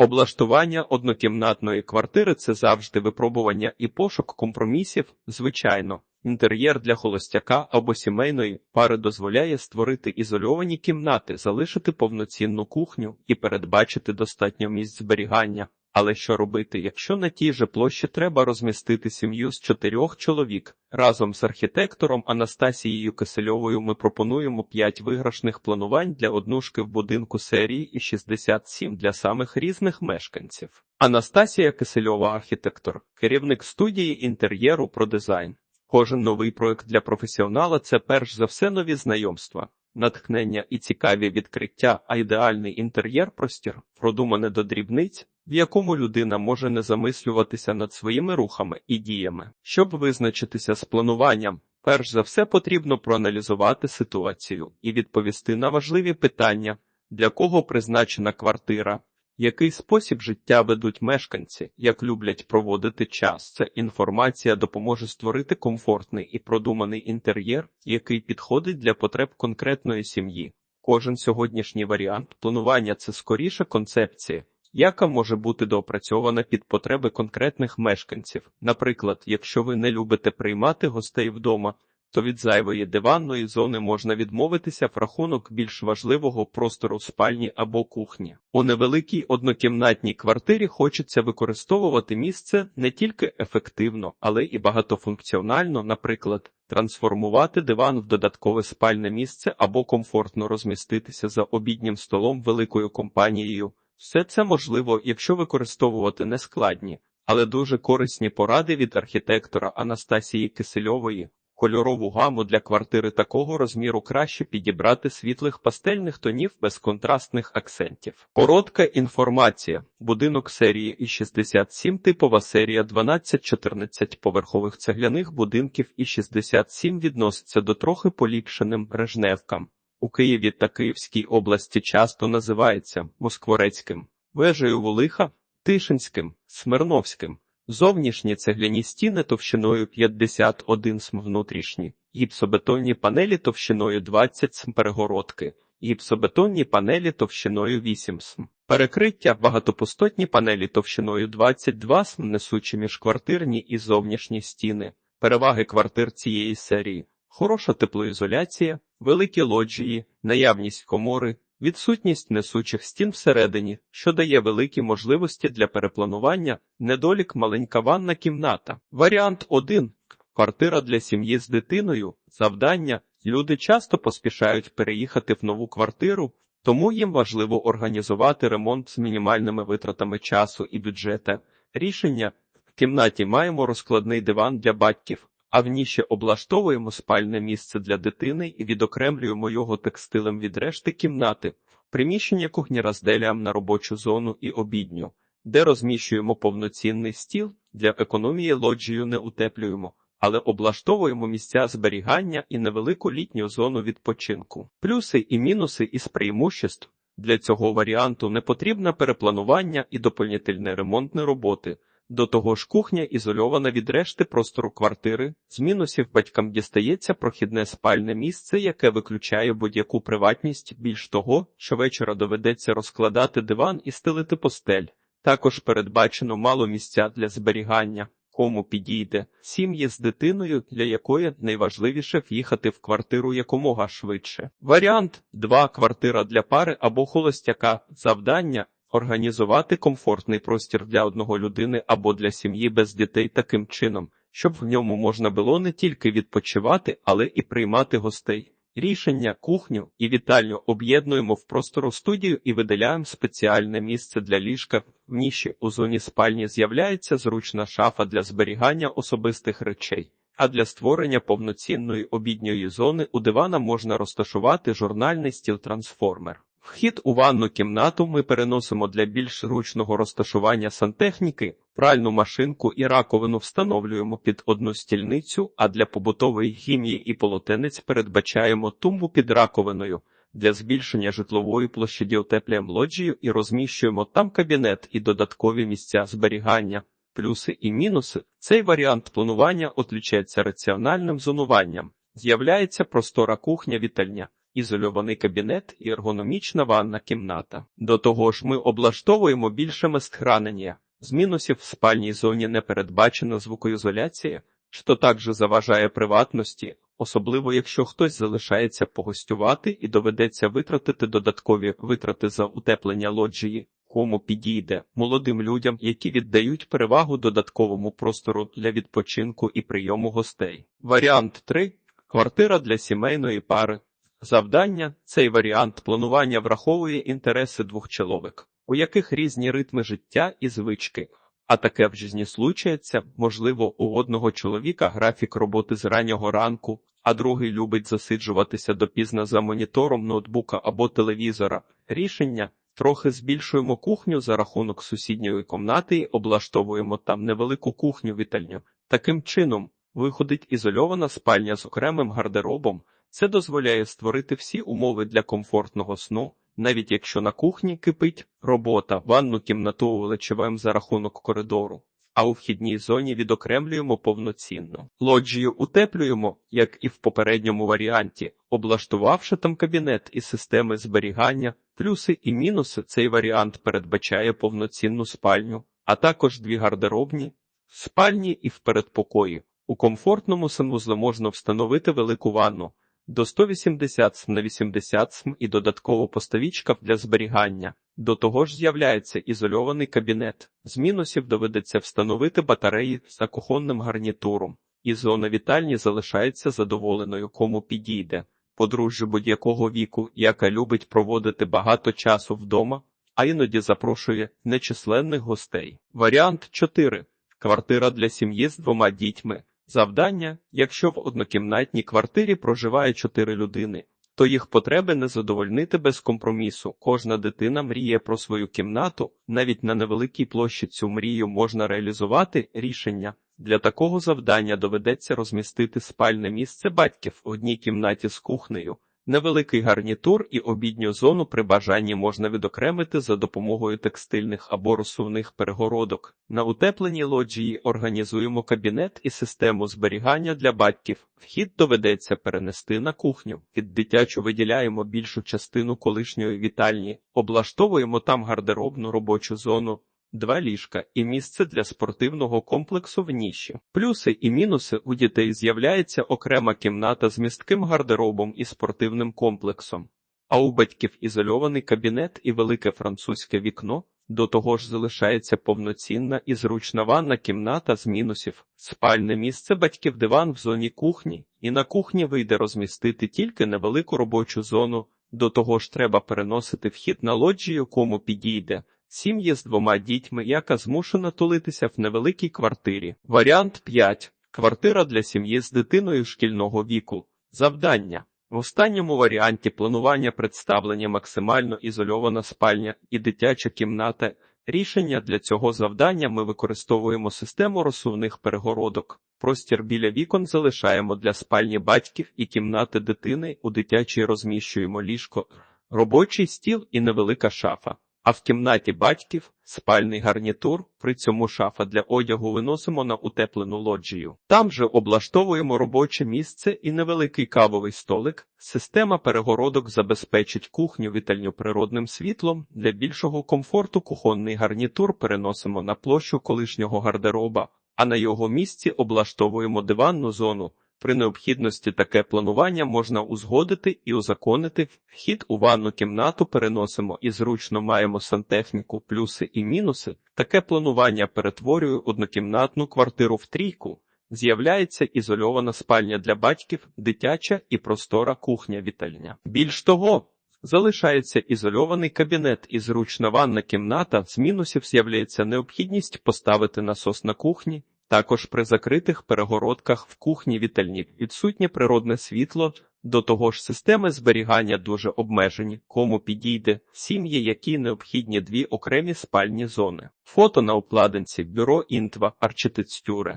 Облаштування однокімнатної квартири це завжди випробування і пошук компромісів. Звичайно, інтер'єр для холостяка або сімейної пари дозволяє створити ізольовані кімнати, залишити повноцінну кухню і передбачити достатньо місць зберігання. Але що робити, якщо на тій же площі треба розмістити сім'ю з чотирьох чоловік? Разом з архітектором Анастасією Кисельовою ми пропонуємо п'ять виграшних планувань для однушки в будинку серії і 67 для самих різних мешканців. Анастасія Кисельова, архітектор, керівник студії інтер'єру про дизайн. Кожен новий проект для професіонала це перш за все нові знайомства. Натхнення і цікаві відкриття, а ідеальний інтер'єр простір, продумане до дрібниць, в якому людина може не замислюватися над своїми рухами і діями. Щоб визначитися з плануванням, перш за все потрібно проаналізувати ситуацію і відповісти на важливі питання, для кого призначена квартира, який спосіб життя ведуть мешканці, як люблять проводити час. Ця інформація допоможе створити комфортний і продуманий інтер'єр, який підходить для потреб конкретної сім'ї. Кожен сьогоднішній варіант планування це скоріше концепція, яка може бути доопрацьована під потреби конкретних мешканців. Наприклад, якщо ви не любите приймати гостей вдома, то від зайвої диванної зони можна відмовитися в рахунок більш важливого простору спальні або кухні. У невеликій однокімнатній квартирі хочеться використовувати місце не тільки ефективно, але і багатофункціонально, наприклад, трансформувати диван в додаткове спальне місце або комфортно розміститися за обіднім столом великою компанією. Все це можливо, якщо використовувати нескладні, але дуже корисні поради від архітектора Анастасії Кисельової. Кольорову гаму для квартири такого розміру краще підібрати світлих пастельних тонів без контрастних акцентів. Коротка інформація. Будинок серії і 67 типова серія 12-14 поверхових цегляних будинків і 67 відноситься до трохи поліпшеним брежневкам. У Києві та Київській області часто називається Москворецьким, вежею Волиха, Тишинським, Смирновським. Зовнішні цегляні стіни товщиною 51 см внутрішні, гіпсобетонні панелі товщиною 20 см перегородки, гіпсобетонні панелі товщиною 8 см. Перекриття багатопустотні панелі товщиною 22 см несучі міжквартирні і зовнішні стіни. Переваги квартир цієї серії. Хороша теплоізоляція, великі лоджії, наявність комори, відсутність несучих стін всередині, що дає великі можливості для перепланування, недолік маленька ванна кімната. Варіант 1. Квартира для сім'ї з дитиною, завдання. Люди часто поспішають переїхати в нову квартиру, тому їм важливо організувати ремонт з мінімальними витратами часу і бюджета. Рішення в кімнаті маємо розкладний диван для батьків, а в ніші облаштовуємо спальне місце для дитини і відокремлюємо його текстилем від решти кімнати, приміщення кухні розділяємо на робочу зону і обідню, де розміщуємо повноцінний стіл, для економії лоджію не утеплюємо, але облаштовуємо місця зберігання і невелику літню зону відпочинку. Плюси і мінуси із преимуществ. Для цього варіанту не потрібне перепланування і доповнительні ремонтні роботи. До того ж, кухня ізольована від решти простору квартири. З мінусів батькам дістається прохідне спальне місце, яке виключає будь-яку приватність. Більш того, щовечора доведеться розкладати диван і стелити постель. Також передбачено мало місця для зберігання. Кому підійде сім'ї з дитиною, для якої найважливіше в'їхати в квартиру якомога швидше. Варіант 2. квартира для пари або холостяка. Завдання Організувати комфортний простір для одного людини або для сім'ї без дітей таким чином, щоб в ньому можна було не тільки відпочивати, але і приймати гостей. Рішення, кухню і вітальню об'єднуємо в простору студію і виділяємо спеціальне місце для ліжка. В ніші у зоні спальні з'являється зручна шафа для зберігання особистих речей, а для створення повноцінної обідньої зони у дивана можна розташувати журнальний стіл-трансформер. Вхід у ванну кімнату ми переносимо для більш зручного розташування сантехніки, пральну машинку і раковину встановлюємо під одну стільницю, а для побутової хімії і полотенець передбачаємо тумбу під раковиною. Для збільшення житлової площаді утеплюємо лоджію і розміщуємо там кабінет і додаткові місця зберігання. Плюси і мінуси. Цей варіант планування отлічається раціональним зонуванням. З'являється простора кухня вітальня ізольований кабінет і ергономічна ванна кімната. До того ж, ми облаштовуємо більше містхранення. З мінусів в спальній зоні не передбачена звукоізоляція, що також заважає приватності, особливо якщо хтось залишається погостювати і доведеться витратити додаткові витрати за утеплення лоджії. Кому підійде молодим людям, які віддають перевагу додатковому простору для відпочинку і прийому гостей. Варіант 3. квартира для сімейної пари. Завдання цей варіант планування враховує інтереси двох чоловік, у яких різні ритми життя і звички. А таке в житті случається, можливо, у одного чоловіка графік роботи з раннього ранку, а другий любить засиджуватися допізно за монітором ноутбука або телевізора. Рішення трохи збільшуємо кухню за рахунок сусідньої кімнати і облаштовуємо там невелику кухню вітальню. Таким чином виходить ізольована спальня з окремим гардеробом. Це дозволяє створити всі умови для комфортного сну, навіть якщо на кухні кипить робота, ванну кімнату увеличуємо за рахунок коридору, а у вхідній зоні відокремлюємо повноцінно. Лоджію утеплюємо, як і в попередньому варіанті, облаштувавши там кабінет і системи зберігання, плюси і мінуси. Цей варіант передбачає повноцінну спальню, а також дві гардеробні, спальні і в передпокої. У комфортному санвузлі можна встановити велику ванну до 180 см на 80 см і додатково поставічка для зберігання. До того ж з'являється ізольований кабінет. З мінусів доведеться встановити батареї за кухонним гарнітуром, і зона вітальні залишається задоволеною, кому підійде. Подружжя будь-якого віку, яка любить проводити багато часу вдома, а іноді запрошує нечисленних гостей. Варіант 4. Квартира для сім'ї з двома дітьми. Завдання, якщо в однокімнатній квартирі проживає чотири людини, то їх потреби не задовольнити без компромісу. Кожна дитина мріє про свою кімнату, навіть на невеликій площі цю мрію можна реалізувати рішення. Для такого завдання доведеться розмістити спальне місце батьків в одній кімнаті з кухнею. Невеликий гарнітур і обідню зону при бажанні можна відокремити за допомогою текстильних або розсувних перегородок. На утепленій лоджії організуємо кабінет і систему зберігання для батьків. Вхід доведеться перенести на кухню. Від дитячу виділяємо більшу частину колишньої вітальні, облаштовуємо там гардеробну робочу зону. Два ліжка і місце для спортивного комплексу в ніші. Плюси і мінуси у дітей з'являється окрема кімната з містким гардеробом і спортивним комплексом, а у батьків ізольований кабінет і велике французьке вікно. До того ж залишається повноцінна і зручна ванна кімната з мінусів, спальне місце батьків диван в зоні кухні, і на кухні вийде розмістити тільки невелику робочу зону. До того ж треба переносити вхід на лоджію, кому підійде. Сім'ї з двома дітьми, яка змушена тулитися в невеликій квартирі. Варіант 5. Квартира для сім'ї з дитиною шкільного віку. Завдання. В останньому варіанті планування представлення максимально ізольована спальня і дитяча кімната. Рішення для цього завдання ми використовуємо систему розсувних перегородок. Простір біля вікон залишаємо для спальні батьків і кімнати дитини. У дитячій розміщуємо ліжко, робочий стіл і невелика шафа. А в кімнаті батьків спальний гарнітур, при цьому шафа для одягу виносимо на утеплену лоджію. Там же облаштовуємо робоче місце і невеликий кавовий столик. Система перегородок забезпечить кухню вітальню природним світлом. Для більшого комфорту кухонний гарнітур переносимо на площу колишнього гардероба, а на його місці облаштовуємо диванну зону. При необхідності таке планування можна узгодити і узаконити. Вхід у ванну кімнату переносимо і зручно маємо сантехніку, плюси і мінуси. Таке планування перетворює однокімнатну квартиру в трійку. З'являється ізольована спальня для батьків, дитяча і простора кухня вітальня. Більш того, залишається ізольований кабінет і зручна ванна кімната. З мінусів з'являється необхідність поставити насос на кухні. Також при закритих перегородках в кухні вітальні відсутнє природне світло, до того ж системи зберігання дуже обмежені, кому підійде сім'ї, які необхідні дві окремі спальні зони. Фото на обкладинці бюро Інтва архітектури.